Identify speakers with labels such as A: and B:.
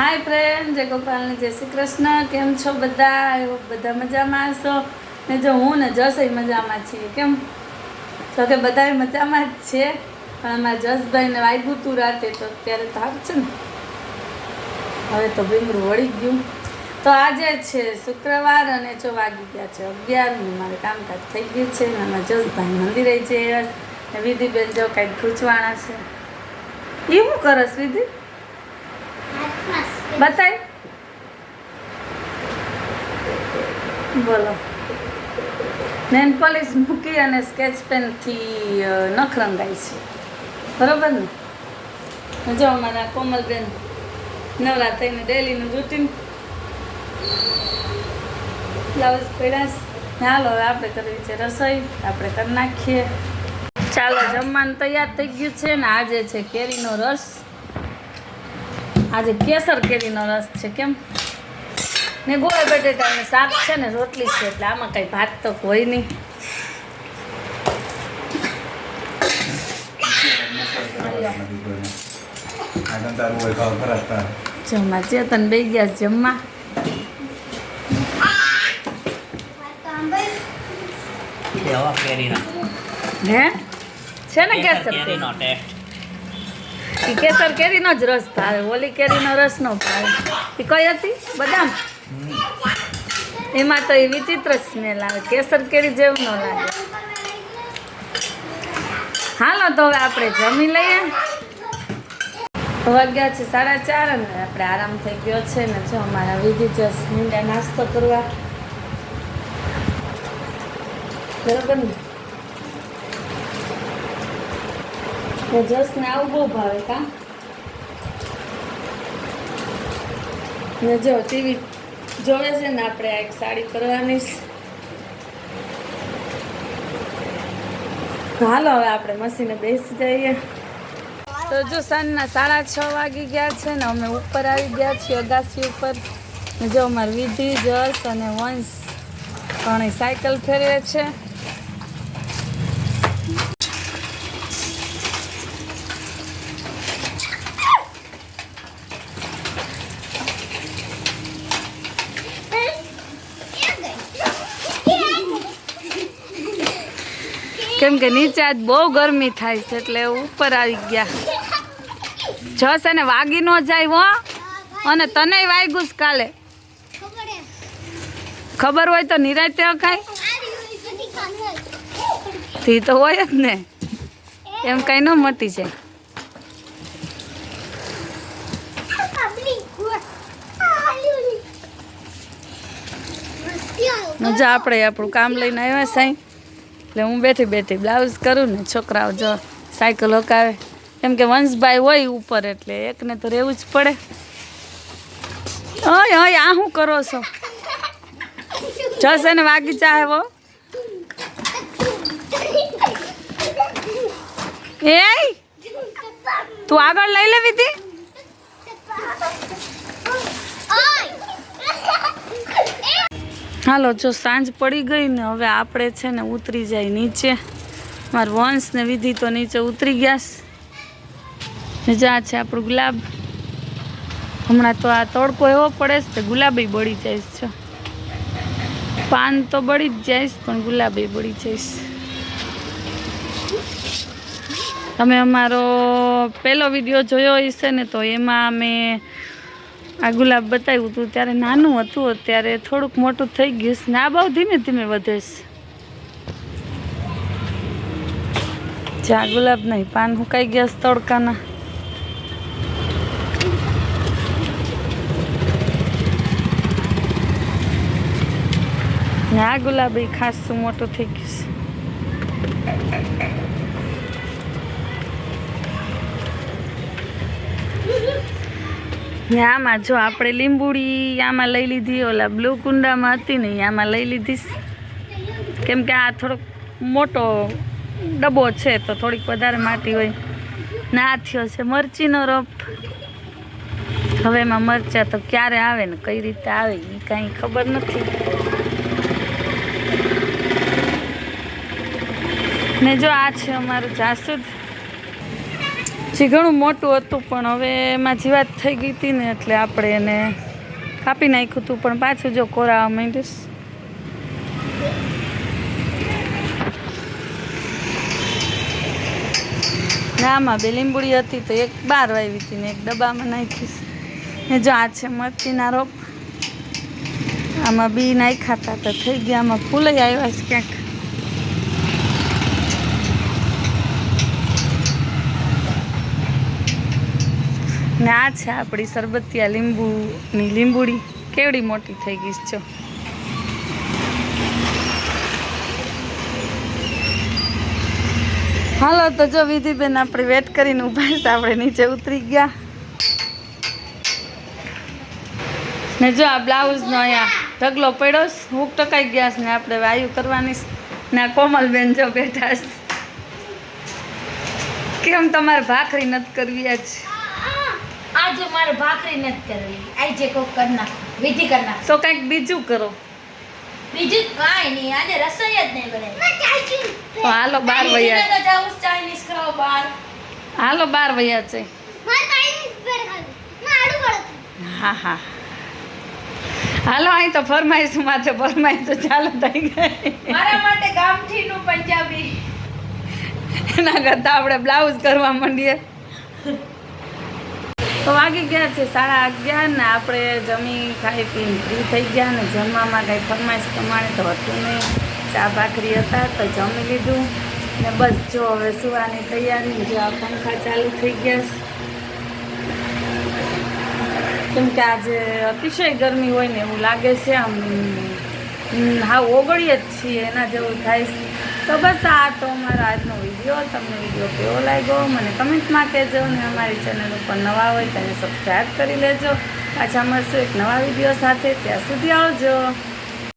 A: હાય friend જય ગોપાલને, જય શ્રી કૃષ્ણ. કેમ છો બધા? બધા મજામાં હશો. ને જો હું ને જસઈ મજામાં છીએ, કેમ? તો કે બધા મજામાં જ છે. પણ અમારા જસભાઈને વાગ્યું તું રાતે, તો ત્યારે થાક છે ને. હવે તો ભીંગરું વળી ગયું. તો આજે છે શુક્રવાર અને જો વાગી ગયા છે અગિયાર ને મારે કામકાજ થઈ ગયું છે ને અમારા જસભાઈ મંદિરે છે. ને વિધિબેન જો કાંઈક ખૂંચવાણા છે. એવું કરસ વિધિ? બતાય. બોલો. નેન પોલિશ મૂકી અને સ્કેચ પેનથી નખ રંગાય છે. બરોબર ને? જો અમારા કોમલબેન. નવરા થઈને ડેલીનું રૂટીન બ્લાઉઝ પહેરાશ હાલો, હવે આપણે કરવી છે રસોઈ. આપણે કરી નાખીએ. ચાલો, જમવાનું તૈયાર થઈ ગયું છે ને આજે છે કેરીનો રસ. આજે કેસર કેરીનો રસ છે કેમ? ને ગોળ બટેટાનું શાક છે ને રોટલી છે એટલે આમાં કંઈ ભાત તો હોય નહીં. જમવા ચેતન બે ગયા છે જમવા. હે? છે ને કેસર
B: કેરીનો
A: કેરી
B: ટેસ્ટ.
A: કેસર કેરીનો જ રસ ભાવે, ઓલી કેરીનો રસ નો ભાવે. એ કઈ હતી? બદામ? એમાં તો એ વિચિત્ર સ્મેલ આવે, કેસર કેરી જેવું ન લાગે. હાલો તો હવે આપણે જમી લઈએ. વાગ્યા છે સાડા ચાર અને આપણે આરામ થઈ ગયો છે ને જો અમારા વિધિ છે મીંડા નાસ્તો કરવા. બરોબર ને? ને જસને આવું બહુ ભાવે કા? ને જો, ટીવી જોવે છે ને આપણે આ એક સાડી કરવાની. હાલો, હવે આપણે મશીને બેસી જઈએ. તો જો, સાંજના સાડા છ વાગી ગયા છે ને અમે ઉપર આવી ગયા છીએ અગાસી ઉપર. જો, અમારે વિધિ જસ અને વંશ ત્રણેય સાયકલ ફેરવે છે. કેમ કે નીચે આજ બહુ ગરમી થાય છે એટલે ઉપર આવી ગયા. જસ અને વાગી ન જાય હો. અને તને વાગ્યું છે કાલે. ખબર હોય તો નિરાતે ખાયથી તો હોય જ ને. એમ કઈ ન મટી જાય. મજા આપણે આપણું કામ લઈને આવ્યા સાઈ. એટલે હું બેઠી બેઠી બ્લાઉઝ કરું ને, છોકરાઓ જો સાયકલ હકાવે. કેમ કે વંશભાઈ હોય ઉપર એટલે એકને તો રહેવું જ પડે. ઓય ઓય, આ શું કરો છો? જશે ને વાગી ચાહે વો એ તું આગળ લઈ લેવી હતી હાલો, જો સાંજ પડી ગઈ ને હવે આપણે છે ને ઉતરી જાય નીચે. મારા વંશ ને વિધિ તો નીચે ઉતરી ગયા જ્યાં છે આપણું ગુલાબ. હમણાં તો આ તડકો એવો પડે છે ગુલાબી બળી જાય છે. પાન તો બળી જ જાય પણ ગુલાબી બળી જઈશ તમે અમારો પહેલો વીડિયો જોયો હશે ને તો એમાં અમે આ ગુલાબ બતાવ્યું હતું ત્યારે નાનું હતું, અત્યારે થોડુંક મોટું થઈ ગયું ને આ બહુ ધીમે ધીમે વધે છે. આ ગુલાબ નહીં, પાન હુકાઈ ગયા છે તડકાના. ને આ ગુલાબ એ ખાસું મોટું થઈ ગયું ને આમાં જો આપણે લીંબુડી આમાં લઈ લીધી, ઓલા બ્લુ કુંડામાં હતી ને આમાં લઈ લીધી. કેમ કે આ થોડોક મોટો ડબ્બો છે, તો થોડીક વધારે માટી હોય. ને આ થયો છે મરચીનો રફ હવે એમાં મરચાં તો ક્યારે આવે ને કઈ રીતે આવે એ કાંઈ ખબર નથી. ને જો આ છે અમારું જાસૂદ. જે ઘણું મોટું હતું, પણ હવે એમાં જીવાત થઈ ગઈ હતી ને એટલે આપણે એને કાપી નાખ્યું હતું, પણ પાછું જો કોરાવા માંડીશ. નામાં બે લીંબુડી હતી તો એક બાર વાવી હતી ને એક ડબ્બામાં નાખીશ. ને જો આ છે મરચીના રોપ. આમાં બી નાખ્યા હતા તો થઈ ગયા, આમાં ફૂલે આવ્યા છે ક્યાંક. ને આ છે આપણી સરબતિયા લીંબુની લીંબુડી. કેવડી મોટી થઈ ગઈ છે હાલો, તો જો વિધિબેન આપણે વેટ કરીને ઊભા છે આપણે નીચે ઉતરી ગયા. ને જો આ બ્લાઉઝનો અહીંયા ઢગલો પડ્યો છે, હૂક ટકાઈ ગયા છે ને આપણે વાયુ કરવાની. ને કોમલબેન જો બેઠા કેમ તમારે ભાખરી નથી કરવી આજ?
C: આજે મારે ભાખરી નથી કરવી. આજે કોક કરી નાખ વિધિ કરી નાખ.
A: તો કંઈક બીજું કરો.
C: બીજું કાંઈ નહીં આજે રસોઈ જ નહીં બને.
A: તો હાલો બાર વયા.
C: તો જાઉં ચાઇનીઝ ખાવા બહાર.
A: હાલો બાર વયા છે. હા હા. હાલો અહીં તો ફરમાઈશું માથે ફરમાઈશું ચાલો થઈ ગઈ.
C: મારા માટે ગામઠીનું પંજાબી.
A: એના કરતાં આપણે બ્લાઉઝ કરવા માંડીએ. તો વાગી ગયા છે સાડા અગિયાર ને આપણે જમી, ખાઈ પીને ફ્રી થઈ ગયા ને જમવામાં કાંઈ ફરમાઈશ પ્રમાણે તો હતું નહીં. ચા ભાખરી હતા તો જમી લીધું. ને બસ જો હવે સુવાની તૈયારી, જો આ પંખા ચાલુ થઈ ગયા છે. કેમ કે આજે અતિશય ગરમી હોય ને એવું લાગે છે આમ હા, ઓગળીએ જ છીએ, એના જેવું થાય છે. તો બસ આ તો અમારો આજનો વીડિયો. તમને વીડિયો કેવો લાગ્યો, મને કમેન્ટમાં કહેજો ને અમારી ચેનલ ઉપર નવા હોય તેને સબસ્ક્રાઈબ કરી લેજો. પાછા મળશું એક નવા વીડિયો સાથે. ત્યાં સુધી આવજો.